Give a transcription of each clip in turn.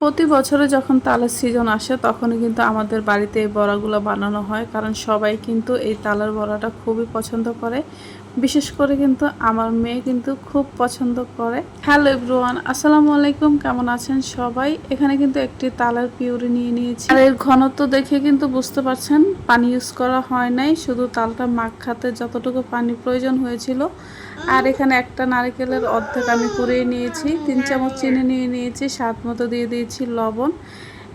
প্রতি বছরে যখন তালের সিজন আসে, তখনই কিন্তু আমাদের বাড়িতে এই বড়াগুলো বানানো হয়। কারণ সবাই কিন্তু এই তালের বড়াটা খুবই পছন্দ করে। বিশেষ করে কিন্তু আমার মেয়ে কিন্তু খুব পছন্দ করে। হ্যালো এভরিওয়ান আসসালামু আলাইকুম, কেমন আছেন সবাই? এখানে কিন্তু একটি তালের পিউরি নিয়ে নিয়েছি। আর এর ঘনত্ব দেখে কিন্তু বুঝতে পারছেন, পানি ইউজ করা হয় নাই, শুধু তালটা মাখ খাতে যতটুকু পানি প্রয়োজন হয়েছিল। আর এখানে একটা নারকেলের অর্ধেক আমি কুড়িয়ে নিয়েছি, তিন চামচ চিনি নিয়ে নিয়েছি, স্বাদ মতো দিয়ে দিয়েছি লবণ।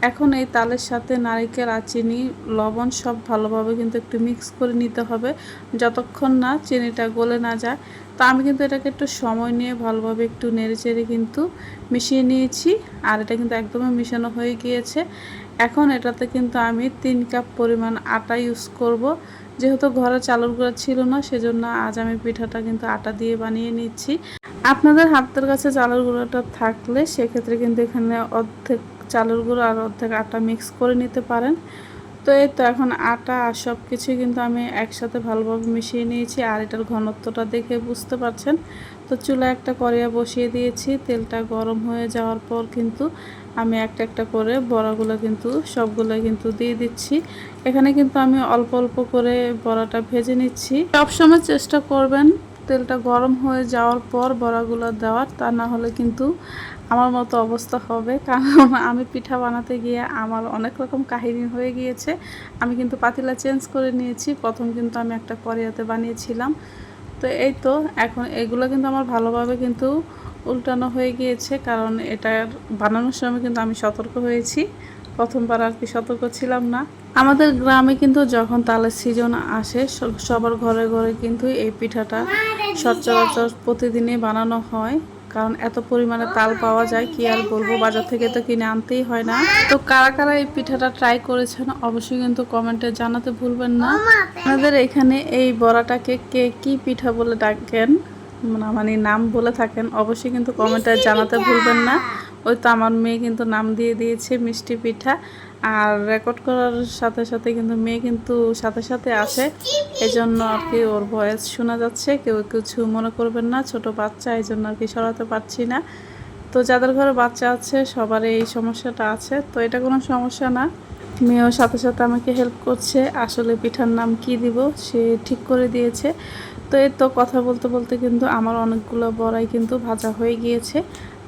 এখন এই তালের সাথে নারিকেল আর চিনি, লবণ সব ভালোভাবে কিন্তু একটু মিক্স করে নিতে হবে। যতক্ষণ না চিনিটা গলে না যায়, তো আমি কিন্তু এটাকে একটু সময় নিয়ে ভালোভাবে একটু নেড়ে চেড়ে কিন্তু মিশিয়ে নিয়েছি, আর এটা কিন্তু একদমই মিশানো হয়ে গিয়েছে। এখন এটাতে কিন্তু আমি তিন কাপ পরিমাণ আটা ইউজ করব। যেহেতু ঘরে চালুর গুঁড়া ছিল না, সেজন্য আজ আমি পিঠাটা কিন্তু আটা দিয়ে বানিয়ে নিচ্ছি। আপনাদের হাতের কাছে চালের গুঁড়োটা থাকলে সেক্ষেত্রে কিন্তু এখানে অর্ধেক চালের গুঁড়ো আর অর্ধেক আটা মিক্স করে নিতে পারেন। তো এই তো এখন আটা আর সব কিছুই কিন্তু আমি একসাথে ভালোভাবে মিশিয়ে নিয়েছি আর এটার ঘনত্বটা দেখে বুঝতে পারছেন। তো চুলা একটা করিয়া বসিয়ে দিয়েছি, তেলটা গরম হয়ে যাওয়ার পর কিন্তু আমি একটা একটা করে বড়াগুলো কিন্তু সবগুলো কিন্তু দিয়ে দিচ্ছি। এখানে কিন্তু আমি অল্প অল্প করে বড়াটা ভেজে নিচ্ছি। সবসময় চেষ্টা করবেন তেলটা গরম হয়ে যাওয়ার পর বড়াগুলো দেওয়ার, তা না হলে কিন্তু আমার মতো অবস্থা হবে। কারণ আমি পিঠা বানাতে গিয়ে আমার অনেক রকম কাহিনী হয়ে গিয়েছে। আমি কিন্তু পাতিলা চেঞ্জ করে নিয়েছি। প্রথম কিন্তু আমি একটা করিয়াতে বানিয়েছিলাম। তো এই তো, এখন এগুলো কিন্তু আমার ভালোভাবে কিন্তু উল্টানো হয়ে গিয়েছে। কারণ এটার বানানোর সময় কিন্তু আমি সতর্ক হয়েছি। প্রথমবার আর কি সতর্ক ছিলাম না। আমাদের গ্রামে কিন্তু যখন তালের সিজন আসে সবার ঘরে ঘরে কিন্তু এই পিঠাটা সচরাচর প্রতিদিনই বানানো হয়। কারণ এত পরিমাণে তাল পাওয়া যায়, কি আর বলব, বাজার থেকে তো কিনে আনতেই হয় না। তো কারা কারা এই পিঠাটা ট্রাই করেছেন, অবশ্যই কিন্তু কমেন্টে জানাতে ভুলবেন না। আপনাদের এখানে এই বড়াটাকে কে কি পিঠা বলে ডাকেন মানে নাম বলে থাকেন, অবশ্যই কিন্তু কমেন্টে জানাতে ভুলবেন না। ওই তো আমার মেয়ে কিন্তু নাম দিয়ে দিয়েছে মিষ্টি পিঠা। আর রেকর্ড করার সাথে সাথে কিন্তু মেয়ে কিন্তু সাথে সাথে আছে এই জন্য আর কি ওর ভয়েস শোনা যাচ্ছে। কেউ কিছু মনে করবেন না, ছোট বাচ্চা এই জন্য আর কি সরাতে পারছি না। তো যাদের ঘরে বাচ্চা আছে সবার এই সমস্যাটা আছে। তো এটা কোনো সমস্যা না। মেয়েও সাথে সাথে আমাকে হেল্প করছে। আসলে পিঠার নাম কি দিব, সে ঠিক করে দিয়েছে। তো এই তো কথা বলতে বলতে কিন্তু আমার অনেকগুলো বড়াই কিন্তু ভাজা হয়ে গিয়েছে।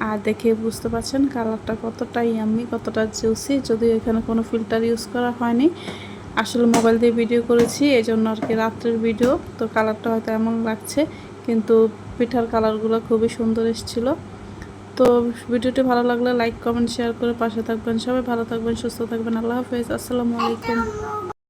আর দেখে বুঝতে পারছেন কালারটা কতটা ইয়াম্মি কতটা জুসি যদিও এখানে কোনো ফিল্টার ইউজ করা হয়নি। আসলে মোবাইল দিয়ে ভিডিও করেছি এই জন্য আর কি রাত্রের ভিডিও তো কালারটা হয়তো এমন লাগছে, কিন্তু পিঠার কালারগুলো খুবই সুন্দর এসেছিল। তো ভিডিওটি ভালো লাগলে লাইক কমেন্ট শেয়ার করে পাশে থাকবেন সবাই, ভালো থাকবেন, সুস্থ থাকবেন, আল্লাহ হাফেজ, আসসালামু আলাইকুম।